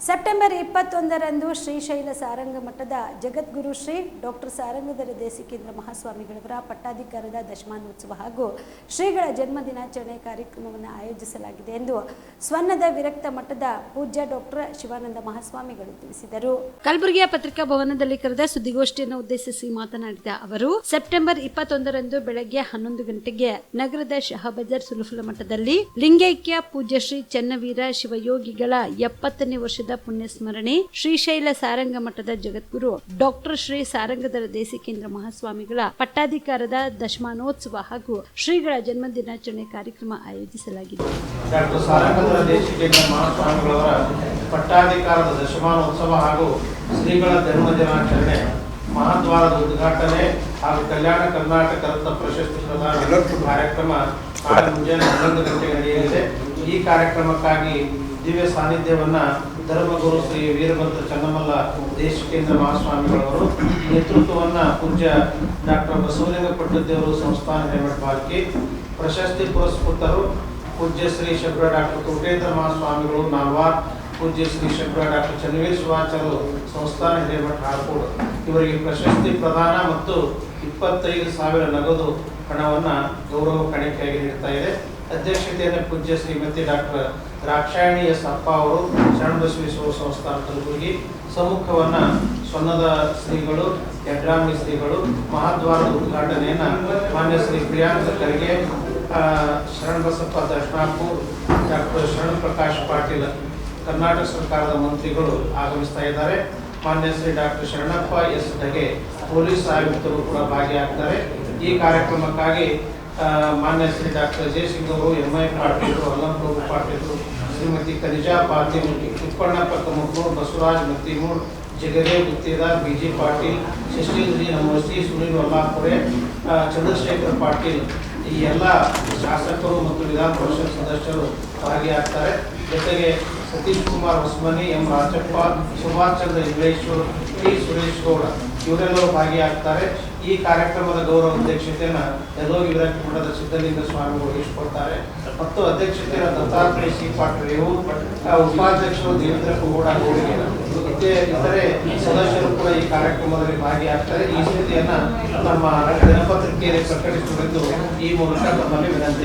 September ಇಪ್ಪತ್ತೊಂದರಂದು ಶ್ರೀಶೈಲ ಸಾರಂಗ ಮಠದ ಜಗದ್ಗುರು Shri doctor Sarangadhara Deshikendra ಮಹಾಸ್ವಾಮಿಗಳವರ ಪಟ್ಟಾಧಿಕಾರದ ದಶಮಾನೋತ್ಸವ ಹಾಗೂ ಶ್ರೀಗಳ ಜನ್ಮ ದಿನಾಚರಣೆ ಕಾರ್ಯಕ್ರಮವನ್ನು ಆಯೋಜಿಸಲಾಗಿದೆ ಎಂದು ಸ್ವರ್ಣದ ವಿರಕ್ತ ಮಠದ ಪೂಜ್ಯ ಡಾಕ್ಟರ್ ಶಿವಾನಂದ ಮಹಾಸ್ವಾಮಿಗಳು ತಿಳಿಸಿದರು. ಕಲಬುರಗಿಯ ಪತ್ರಿಕಾ ಭವನದಲ್ಲಿ ಕರೆದ ಸುದ್ದಿಗೋಷ್ಠಿಯನ್ನು ಉದ್ದೇಶಿಸಿ ಮಾತನಾಡಿದ ಅವರು, ಸೆಪ್ಟೆಂಬರ್ ಇಪ್ಪತ್ತೊಂದರಂದು ಬೆಳಗ್ಗೆ ಹನ್ನೊಂದು ಗಂಟೆಗೆ ನಗರದ ಶಹಬಜಾರ್ ಸುಲಫುಲ ಮಠದಲ್ಲಿ ಲಿಂಗೈಕ್ಯ ಪೂಜ್ಯ ಶ್ರೀ ಚನ್ನವೀರ ಶಿವಯೋಗಿಗಳ ಎಪ್ಪತ್ತನೇ ವರ್ಷದ ಪುಣ್ಯ ಸ್ಮರಣೆ ಶ್ರೀಶೈಲ ಸಾರಂಗ ಮಠದ ಜಗದ್ಗುರು ಡಾಕ್ಟರ್ ಶ್ರೀ ಸಾರಂಗಧರ ದೇಸಿಕೇಂದ್ರ ಮಹಾಸ್ವಾಮಿಗಳ ಪಟ್ಟಾಧಿಕಾರದ ದಶಮಾನೋತ್ಸವ ಹಾಗೂ ಶ್ರೀಗಳ ಜನ್ಮ ದಿನಾಚರಣೆ ಕಾರ್ಯಕ್ರಮ ಆಯೋಜಿಸಲಾಗಿದೆ. ಪಟ್ಟಾಧಿಕಾರದ ದಶಮಾನೋತ್ಸವ ಹಾಗೂ ಶ್ರೀಗಳ ಜನ್ಮ ದಿನಾಚರಣೆ ಮಹಾದ್ವಾರದ ಉದ್ಘಾಟನೆ ಹಾಗೂ ಕಲ್ಯಾಣ ಕರ್ನಾಟಕ ರತ್ನ ಪ್ರಶಸ್ತಿ ಪ್ರದಾನ ಕಾರ್ಯಕ್ರಮ ನಾಳೆ ಮುಂಜಾನೆ ಹನ್ನೊಂದು ಗಂಟೆಗೆ ನಡೆಯಲಿದೆ. ಈ ಕಾರ್ಯಕ್ರಮಕ್ಕಾಗಿ ದಿವ್ಯ ಸಾನ್ನಿಧ್ಯವನ್ನು ಧರ್ಮಗುರು ಶ್ರೀ ವೀರಭದ್ರ ಚನ್ನಮಲ್ಲ ದೇಶಕೇಂದ್ರ ಮಹಾಸ್ವಾಮಿಗಳವರು ನೇತೃತ್ವವನ್ನ ಪೂಜ್ಯ ಡಾಕ್ಟರ್ ಬಸವಲಿಂಗ ಪಟ್ಟದೇವರು ಸಂಸ್ಥಾನ ಹೇಮಟ್ ಬಾಲ್ಕಿ ಪ್ರಶಸ್ತಿ ಪುರಸ್ಕೃತರು ಪೂಜ್ಯ ಶ್ರೀ ಶಬ್ರ ಡಾಕ್ಟರ್ ಕೋಟೇಂದ್ರ ಮಹಾಸ್ವಾಮಿಗಳು, ನಾಲ್ವಾರ್ ಪೂಜ್ಯ ಶ್ರೀ ಶಬ್ರ ಡಾಕ್ಟರ್ ಚನ್ನವೀರ್ ಸಂಸ್ಥಾನ ಹಿರೇಮಠ ಹಾಕೋಡು ಇವರಿಗೆ ಪ್ರಶಸ್ತಿ ಪ್ರದಾನ ಮತ್ತು ಇಪ್ಪತ್ತೈದು ಸಾವಿರ ನಗದು ಹಣವನ್ನು ಗೌರವ ಕಾಣಿಕೆಯಾಗಿ ನೀಡ್ತಾ ಇದೆ. ಅಧ್ಯಕ್ಷತೆಯನ್ನು ಪೂಜ್ಯ ಶ್ರೀಮತಿ ಡಾಕ್ಟರ್ ದ್ರಾಕ್ಷಾಯಣಿ ಎಸ್ ಅಪ್ಪ ಅವರು ಶರಣಬಸವೇಶ್ವರ ಸಂಸ್ಥಾನ ಕಲಬುರಗಿ ಸಮ್ಮುಖವನ್ನು ಸೊನ್ನದ ಶ್ರೀಗಳು ಯಡ್ರಾಮಿ ಶ್ರೀಗಳು, ಮಹಾದ್ವಾರದ ಉದ್ಘಾಟನೆಯನ್ನು ಮಾನ್ಯ ಶ್ರೀ ಪ್ರಿಯಾಂಕ ಖರ್ಗೆ ಶರಣಬಸಪ್ಪ ದರ್ಶನಾಪು, ಡಾಕ್ಟರ್ ಶರಣ ಪ್ರಕಾಶ್ ಪಾಟೀಲ್, ಕರ್ನಾಟಕ ಸರ್ಕಾರದ ಮಂತ್ರಿಗಳು ಆಗಮಿಸ್ತಾ ಇದ್ದಾರೆ. ಮಾನ್ಯ Shri doctor Sharanappa S. Dage police ಆಯುಕ್ತರು ಕೂಡ ಭಾಗಿಯಾಗ್ತಾರೆ. ಈ ಕಾರ್ಯಕ್ರಮಕ್ಕಾಗಿ ಮಾನ್ಯ ಶ್ರೀ ಡಾಕ್ಟರ್ ಜಯಸಿಂಗ್ ಅವರು M I Patil Allam Prabhu Patil Shrimati Khanija ಪಾತಿಮೂರ್ತಿ Tippannappa Kamakur Basavaraj Mattimud Jagadev Guttedar B J Patil Shashil Namoshi Sunil ವಲ್ಲಾಪುರೆ Chandrashekhar Patil, ಈ ಎಲ್ಲ ಶಾಸಕರು ಮತ್ತು ವಿಧಾನ ಪರಿಷತ್ ಸದಸ್ಯರು ಭಾಗಿಯಾಗ್ತಾರೆ. ಜೊತೆಗೆ ಸತೀಶ್ ಕುಮಾರ್ ಉಸ್ಮನಿ ಎಂ ರಾಜಪ್ಪ, ಸುಭಾಷ್ ಚಂದ್ರ ಇಂಗ್ಲೇಶ್ವರ್, ಟಿ ಸುರೇಶ್ ಗೌಡ, ಇವರೆಲ್ಲರೂ ಭಾಗಿಯಾಗ್ತಾರೆ. ಈ ಕಾರ್ಯಕ್ರಮದ ಗೌರವ ಅಧ್ಯಕ್ಷತೆಯನ್ನು ಎಲ್ಲೋ ವಿರಕ್ತ ಮಠದ ಸಿದ್ಧಲಿಂಗ ಸ್ವಾಮಿಗಳು ವಹಿಸಿಕೊಡ್ತಾರೆ. ಮತ್ತು ಅಧ್ಯಕ್ಷತೆಯ ದತ್ತಾತ್ರೇಯ ಸಿ ಪಾಟೀಲ್ ಉಪಾಧ್ಯಕ್ಷರು ದೇವೇಂದ್ರ ಗೌಡ ಗೌಡಿಗೆ ಮತ್ತೆ ಇತರೆ ಸದಸ್ಯರು ಕೂಡ ಈ ಕಾರ್ಯಕ್ರಮದಲ್ಲಿ ಭಾಗಿಯಾಗ್ತಾರೆ. ಈ ಸ್ಥಿತಿಯನ್ನು ನಮ್ಮ ದಿನಪತ್ರಿಕೆಯಲ್ಲಿ ಪ್ರಕಟಿಸುವುದು ಈ ಮೂಲಕ ನಮ್ಮಲ್ಲಿ ವಿನಂತಿ